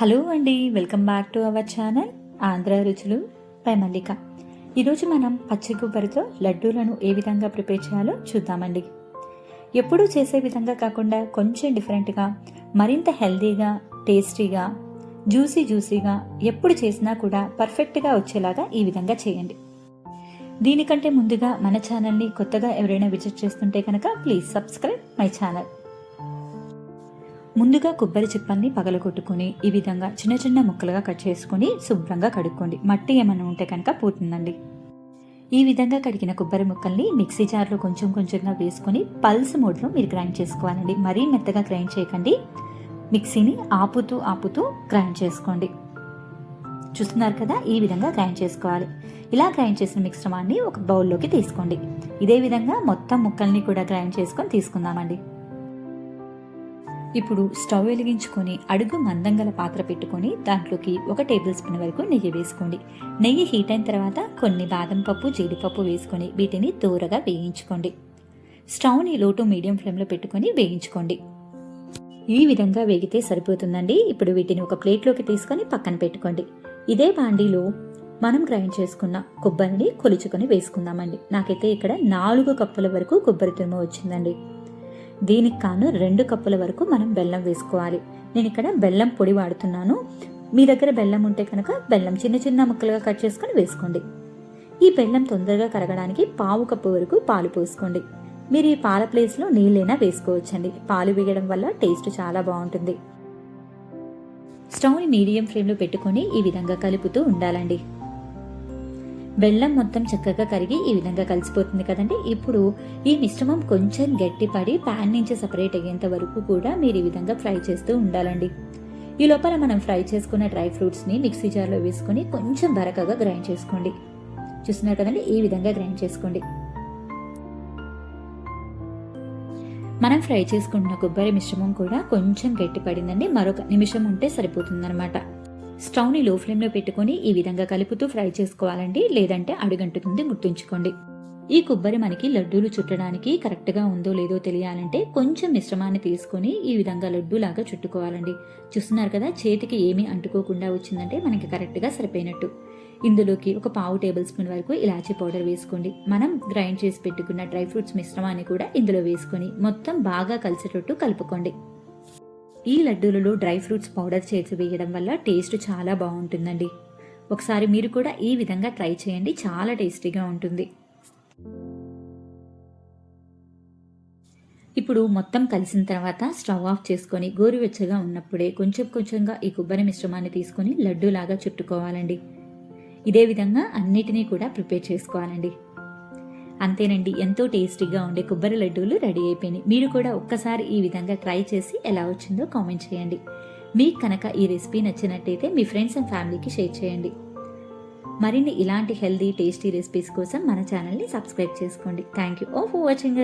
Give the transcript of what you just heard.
Hello అండి welcome back to our channel Andhra Ruchulu పై మల్లిక. ఈరోజు మనం పచ్చి కొబ్బరితో లడ్డూలను ఏ విధంగా ప్రిపేర్ చేయాలో చూద్దామండి. ఎప్పుడూ చేసే విధంగా కాకుండా కొంచెం డిఫరెంట్గా మరింత హెల్దీగా టేస్టీగా జ్యూసీ జ్యూసీగా ఎప్పుడు చేసినా కూడా పర్ఫెక్ట్గా వచ్చేలాగా ఈ విధంగా చేయండి. దీనికంటే ముందుగా మన ఛానల్ని కొత్తగా ఎవరైనా విజిట్ చేస్తుంటే కనుక ప్లీజ్ సబ్స్క్రైబ్ మై ఛానల్. ముందుగా కొబ్బరి చిప్పల్ని పగలగొట్టుకుని ఈ విధంగా చిన్న చిన్న ముక్కలుగా కట్ చేసుకుని శుభ్రంగా కడుక్కోండి. మట్టి ఏమైనా ఉంటే కనుక పోతుందండి. ఈ విధంగా కడిగిన కొబ్బరి ముక్కల్ని మిక్సీ జార్లో కొంచెం కొంచెంగా వేసుకొని పల్స్ మోడ్లో మీరు గ్రైండ్ చేసుకోవాలండి. మరీ మెత్తగా గ్రైండ్ చేయకండి. మిక్సీని ఆపుతూ ఆపుతూ గ్రైండ్ చేసుకోండి. చూస్తున్నారు కదా ఈ విధంగా గ్రైండ్ చేసుకోవాలి. ఇలా గ్రైండ్ చేసిన మిశ్రమాన్ని ఒక బౌల్లోకి తీసుకోండి. ఇదే విధంగా మొత్తం ముక్కల్ని కూడా గ్రైండ్ చేసుకొని తీసుకుందామండి. ఇప్పుడు స్టవ్ వెలిగించుకొని అడుగు మందంగల పాత్ర పెట్టుకొని దాంట్లోకి ఒక టేబుల్ స్పూన్ వరకు నెయ్యి వేసుకోండి. నెయ్యి హీట్ అయిన తర్వాత కొన్ని బాదం పప్పు జీడిపప్పు వేసుకొని వీటిని దూరగా వేయించుకోండి. స్టవ్ని లోటు మీడియం ఫ్లేమ్లో పెట్టుకొని వేయించుకోండి. ఈ విధంగా వేగితే సరిపోతుందండి. ఇప్పుడు వీటిని ఒక ప్లేట్లోకి తీసుకొని పక్కన పెట్టుకోండి. ఇదే బాండీలో మనం గ్రైండ్ చేసుకున్న కొబ్బరిని కొలుచుకొని వేసుకుందామండి. నాకైతే ఇక్కడ నాలుగు కప్పుల వరకు కొబ్బరి తురుము వచ్చిందండి. దీనికి కాను రెండు కప్పుల వరకు మనం బెల్లం వేసుకోవాలి. నేను ఇక్కడ బెల్లం పొడి వాడుతున్నాను. మీ దగ్గర బెల్లం ఉంటే కనుక బెల్లం చిన్న చిన్న ముక్కలుగా కట్ చేసుకొని వేసుకోండి. ఈ బెల్లం తొందరగా కరగడానికి పావు కప్పు వరకు పాలు పోసుకోండి. మీరు ఈ పాల ప్లేస్లో నీళ్ళైనా వేసుకోవచ్చండి. పాలు వేయడం వల్ల టేస్ట్ చాలా బాగుంటుంది. స్టవ్ని మీడియం ఫ్లేమ్లో పెట్టుకొని ఈ విధంగా కలుపుతూ ఉండాలండి. బెల్లం మొత్తం చక్కగా కరిగి ఈ విధంగా కలిసిపోతుంది కదండి. ఇప్పుడు ఈ మిశ్రమం కొంచెం గట్టిపడి ప్యాన్ నుంచి సపరేట్ అయ్యేంత వరకు కూడా మీరు ఈ విధంగా ఫ్రై చేస్తూ ఉండాలండి. ఈ లోపల మనం ఫ్రై చేసుకున్న డ్రై ఫ్రూట్స్ని మిక్సీ జార్లో వేసుకొని కొంచెం బరకగా గ్రైండ్ చేసుకోండి. చూస్తున్నారు కదండి? ఈ విధంగా గ్రైండ్ చేసుకోండి. మనం ఫ్రై చేసుకుంటున్న కొబ్బరి మిశ్రమం కూడా కొంచెం గట్టిపడిందండి. మరొక నిమిషం ఉంటే సరిపోతుందన్నమాట. స్టవ్ని లో ఫ్లేమ్లో పెట్టుకొని ఈ విధంగా కలుపుతూ ఫ్రై చేసుకోవాలండి లేదంటే అడుగంటుతుంది గుర్తుంచుకోండి ఈ కొబ్బరి మనకి లడ్డూలు చుట్టడానికి కరెక్ట్గా ఉందో లేదో తెలియాలంటే కొంచెం మిశ్రమాన్ని తీసుకొని ఈ విధంగా లడ్డూలాగా చుట్టుకోవాలండి. చూస్తున్నారు కదా చేతికి ఏమీ అంటుకోకుండా వచ్చిందంటే మనకి కరెక్ట్గా సరిపోయినట్టు. ఇందులోకి ఒక పావు టేబుల్ స్పూన్ వరకు ఇలాచీ పౌడర్ వేసుకోండి. మనం గ్రైండ్ చేసి పెట్టుకున్న డ్రై ఫ్రూట్స్ మిశ్రమాన్ని కూడా ఇందులో వేసుకొని మొత్తం బాగా కలిసేటట్టు కలుపుకోండి. ఈ లడ్డూలలో డ్రై ఫ్రూట్స్ పౌడర్ చేసి వేయడం వల్ల టేస్ట్ చాలా బాగుంటుందండి. ఒకసారి మీరు కూడా ఈ విధంగా ట్రై చేయండి చాలా టేస్టీగా ఉంటుంది. ఇప్పుడు మొత్తం కలిసిన తర్వాత స్టవ్ ఆఫ్ చేసుకొని గోరువెచ్చగా ఉన్నప్పుడే కొంచెం కొంచెంగా ఈ కొబ్బరి మిశ్రమాన్ని తీసుకొని లడ్డూలాగా చుట్టుకోవాలండి. ఇదే విధంగా అన్నిటినీ కూడా ప్రిపేర్ చేసుకోవాలండి. అంతేనండి ఎంతో టేస్టీగా ఉండే కొబ్బరి లడ్డూలు రెడీ అయిపోయినాయి. మీరు కూడా ఒక్కసారి ఈ విధంగా ట్రై చేసి ఎలా వచ్చిందో కామెంట్ చేయండి. మీకు కనుక ఈ రెసిపీ నచ్చినట్టయితే మీ ఫ్రెండ్స్ అండ్ ఫ్యామిలీకి షేర్ చేయండి. మరిన్ని ఇలాంటి హెల్దీ టేస్టీ రెసిపీస్ కోసం మన ఛానల్ని సబ్స్క్రైబ్ చేసుకోండి. Thank you. Oh for watching.